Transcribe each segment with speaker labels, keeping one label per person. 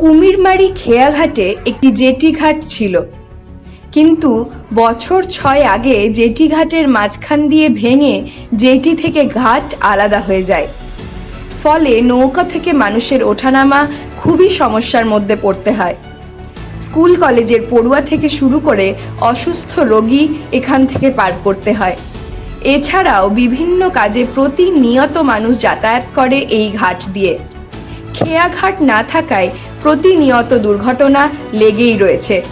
Speaker 1: কুমিরমারি খেয়াঘাটে একটি জেটি ঘাট ছিল। কিন্তু বছর ছয় আগে জেটি ঘাটের মাঝখান দিয়ে ভেঙে জেটি থেকে ঘাট আলাদা হয়ে যায়। ফলে নৌকা থেকে মানুষের ওঠানামা খুবই সমস্যার মধ্যে পড়তে হয়। স্কুল কলেজের পড়ুয়া থেকে শুরু করে অসুস্থ রোগী এখান থেকে পার করতে হয়। এছাড়াও বিভিন্ন কাজে প্রতিনিয়ত মানুষ যাতায়াত করে এই ঘাট দিয়ে। খেয়াঘাট না থাকায় প্রতিনিয়ত দুর্ঘটনা লেগেই রয়েছে।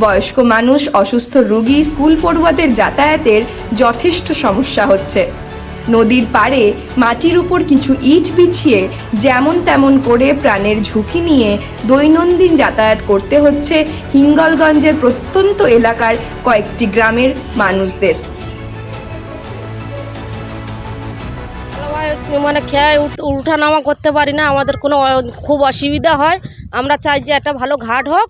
Speaker 1: বয়স্ক মানুষ, অসুস্থ রোগী, স্কুল পড়ুয়াদের যাতায়াতের যথেষ্ট সমস্যা হচ্ছে। নদীর পাড়ে মাটির উপর কিছু ইট বিছিয়ে যেমন তেমন করে প্রাণের ঝুঁকি নিয়ে দৈনন্দিন যাতায়াত করতে হচ্ছে হিঙ্গলগঞ্জের প্রত্যন্ত এলাকার কয়েকটি গ্রামের মানুষদের।
Speaker 2: মানে খেয়ে উঠ- উঠানামা করতে পারি না আমাদের কোনো খুব অসুবিধা হয়। আমরা চাই যে একটা ভালো ঘাট হোক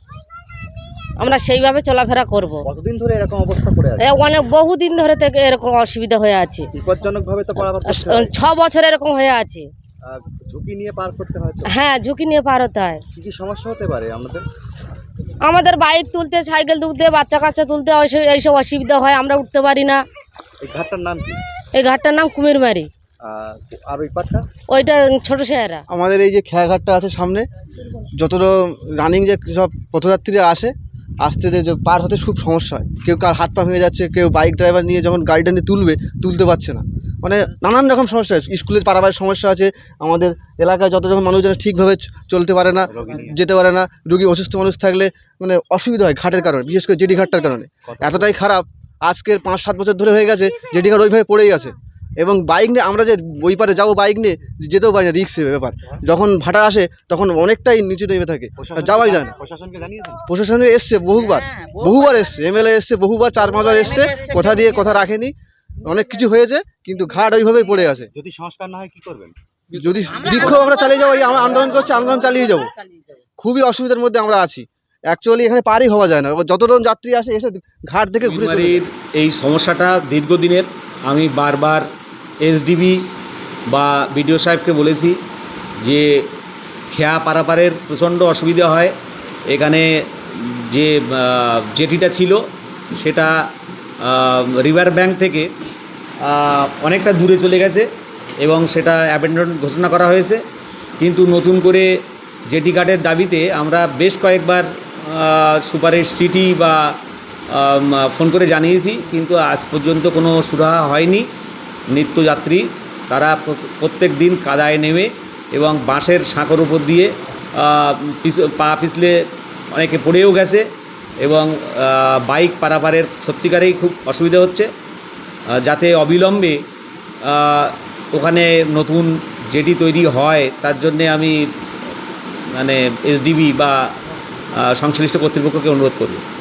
Speaker 2: আমরা সেইভাবে চলাফেরা করব।
Speaker 3: কতদিন ধরে এরকম অবস্থা পড়ে আছে?
Speaker 2: অনেক বহুদিন ধরে থেকে এরকম অসুবিধা হয়ে আছে।
Speaker 3: বিপজ্জনক ভাবে তো।
Speaker 2: ছ বছর এরকম হয়ে আছে।
Speaker 3: ঝুঁকি নিয়ে পার করতে হয়
Speaker 2: হ্যাঁ ঝুঁকি নিয়ে পার হতে হয়।
Speaker 3: কি কি সমস্যা হতে পারে আমাদের?
Speaker 2: আমাদের বাইক তুলতে সাইকেল তুলতে বাচ্চা কাচ্চা তুলতে এইসব অসুবিধা হয় আমরা উঠতে পারি না।
Speaker 3: এই ঘাটটার নাম কি?
Speaker 2: এই ঘাটটার নাম কুমিরমারি।
Speaker 3: আর আর ওই পাটটা
Speaker 2: ওইটা ছোট শেয়ারা
Speaker 4: আমাদের এই যে খেয়াঘাটটা আছে সামনে যতটা রানিং যে সব পথযাত্রীরা আসে আসতে যে পার হতে খুব সমস্যা হয়। কেউ কার হাত পা ভেঙে যাচ্ছে কেউ বাইক ড্রাইভার নিয়ে যখন গাড়িটা নিয়ে তুলবে তুলতে পারছে না। মানে নানান রকম সমস্যা আছে। স্কুলের পারাবারের সমস্যা আছে আমাদের এলাকায় যত যখন মানুষজন ঠিকভাবে চলতে পারে না যেতে পারে না। রুগী অসুস্থ মানুষ থাকলে মানে অসুবিধা হয় ঘাটের কারণে বিশেষ করে জেডি ঘাটটার কারণে। এতটাই খারাপ। আজকের পাঁচ সাত বছর ধরে হয়ে গেছে জেডি ঘাট ওইভাবে পড়েই আছে। এবং বাইক নিয়ে আমরা যে ওই পারে যাব বাইক নিয়ে যেতেও পারি না রিক্সের ব্যাপার। যখন ভাটা আসে তখন অনেকটাই নিচু নেমে থাকে। যাওয়াই যায় না।
Speaker 3: প্রশাসনকে
Speaker 4: প্রশাসনে এসছে বহুবার।
Speaker 2: হ্যাঁ,
Speaker 4: বহুবার। এসছে এমএলএ এসছে বহুবার চার পাঁচবার এসছে। কথা দিয়ে কথা রাখেনি। অনেক কিছু হয়েছে কিন্তু ঘাট ওইভাবেই পড়ে আছে।
Speaker 3: যদি সংস্কার না হয় কি করবেন?
Speaker 4: যদি বিক্ষোভ আমরা চালিয়ে যাব এই আমরা আন্দোলন করছি আন্দোলন চালিয়ে যাব। খুবই অসুবিধার মধ্যে আমরা আছি। অ্যাকচুয়ালি এখানে পারই হওয়া যায় না। যতজন যাত্রী আসে এসে ঘাট থেকে ঘুরে
Speaker 5: এই সমস্যাটা দীর্ঘদিনের আমি বারবার এসডিবি বা বিডিও সাহেবকে বলেছি যে খেয়া পারাপারের প্রচণ্ড অসুবিধা হয়। এখানে যে জেটিটা ছিল সেটা রিভার ব্যাঙ্ক থেকে অনেকটা দূরে চলে গেছে এবং সেটা অ্যাবেন্ডন ঘোষণা করা হয়েছে। কিন্তু নতুন করে জেটি ঘাটের দাবিতে আমরা বেশ কয়েকবার সুপারের সিটি বা ফোন করে জানিয়েছি, কিন্তু আজ পর্যন্ত কোনো সুরাহা হয়নি। নিত্যযাত্রী, তারা প্রত্যেক দিন কাদায় নেমে এবং বাঁশের সাঁকোর উপর দিয়ে পিছ- পা পিছলে অনেকে পড়েও গেছে এবং বাইক পারাপারের সত্যিকারেই খুব অসুবিধা হচ্ছে। যাতে অবিলম্বে ওখানে নতুন জেটি তৈরি হয়, তার জন্যে আমি মানে এসডিবি বা সংশ্লিষ্ট কর্তৃপক্ষকে অনুরোধ করব।